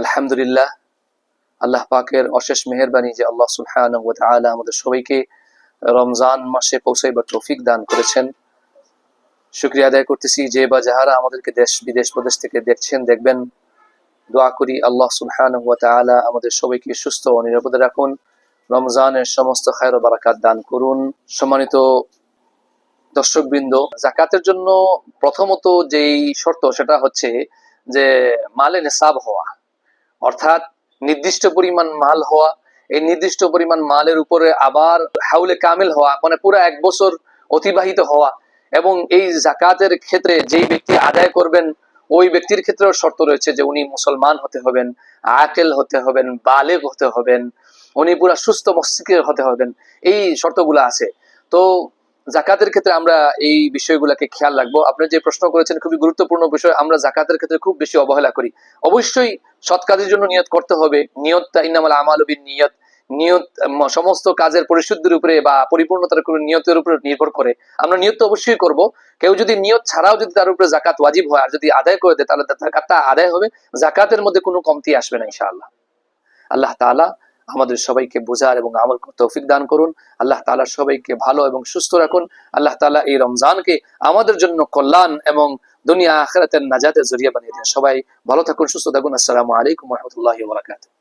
আলহামদুলিল্লাহ, আল্লাহ পাকের অশেষ মেহেরবানি যে আল্লাহ তাআলা আমাদের সবাইকে রমজান মাসে পৌঁছাইবার তৌফিক দান করেছেন। শুক্রিয়া আদায় করতেছি যে বা যাহারা আমাদেরকে দেশ, বিদেশ, প্রদেশ থেকে দেখছেন, দেখবেন, দোয়া করি আল্লাহ তাআলা আমাদের সবাইকে সুস্থ ও নিরাপদে রাখুন। রমজানের সমস্ত খায়র বারাকাত দান করুন। সম্মানিত দর্শকবৃন্দ জাকাতের জন্য প্রথমত যেই শর্ত সেটা হচ্ছে যে মালে নেশাব হওয়া। অর্থাৎ নির্দিষ্ট পরিমাণ মাল হওয়া, এই নির্দিষ্ট পরিমাণ মালের উপরে আবার হাউলে কামেল হওয়া মানে পুরো এক বছর অতিবাহিত হওয়া এবং এই জাকাতের ক্ষেত্রে যেই ব্যক্তি আদায় করবেন, ওই ব্যক্তির ক্ষেত্রেও শর্ত রয়েছে যে উনি মুসলমান হতে হবেন, আকেল হতে হবেন, বালেগ হতে হবেন, উনি পুরা সুস্থ মস্তিষ্কের হতে হবেন। এই শর্তগুলো আছে। তো জাকাতের ক্ষেত্রে আমরা এই বিষয়গুলোকে খেয়াল রাখব। আপনি যে প্রশ্ন করেছেন, খুবই গুরুত্বপূর্ণ বিষয়, আমরা জাকাতের ক্ষেত্রে খুব বেশি অবহেলা করি। অবশ্যই সৎ কাজের জন্য নিয়ত করতে হবে। নিয়তটা ইনামাল আমাল বিন নিয়ত নিয়ত সমস্ত কাজের পরিশুদ্ধির উপরে বা পরিপূর্ণতার উপরে নিয়তের উপরে নির্ভর করে। আমরা নিয়ত অবশ্যই করব। কেউ যদি নিয়ত ছাড়াও যদি তার উপরে জাকাত ওয়াজিব হয় আর যদি আদায় করে দেয়, তাহলে জাকাতটা আদায় হবে। জাকাতের মধ্যে কোনো কমতি আসবে না, ইনশাআল্লাহ। আল্লাহ তাআলা আমাদের সবাইকে বোঝার এবং আমল তৌফিক দান করুন। আল্লাহ তালা সবাইকে ভালো এবং সুস্থ রাখুন। আল্লাহ তালা এই রমজানকে আমাদের জন্য কল্যাণ এবং দুনিয়া আখেরাতের নাজাতের জরিয়া বানিয়ে দেন। সবাই ভালো থাকুন, সুস্থ থাকুন। আসসালামু আলাইকুম রহমতুল্লাহ বারাকাতুহু।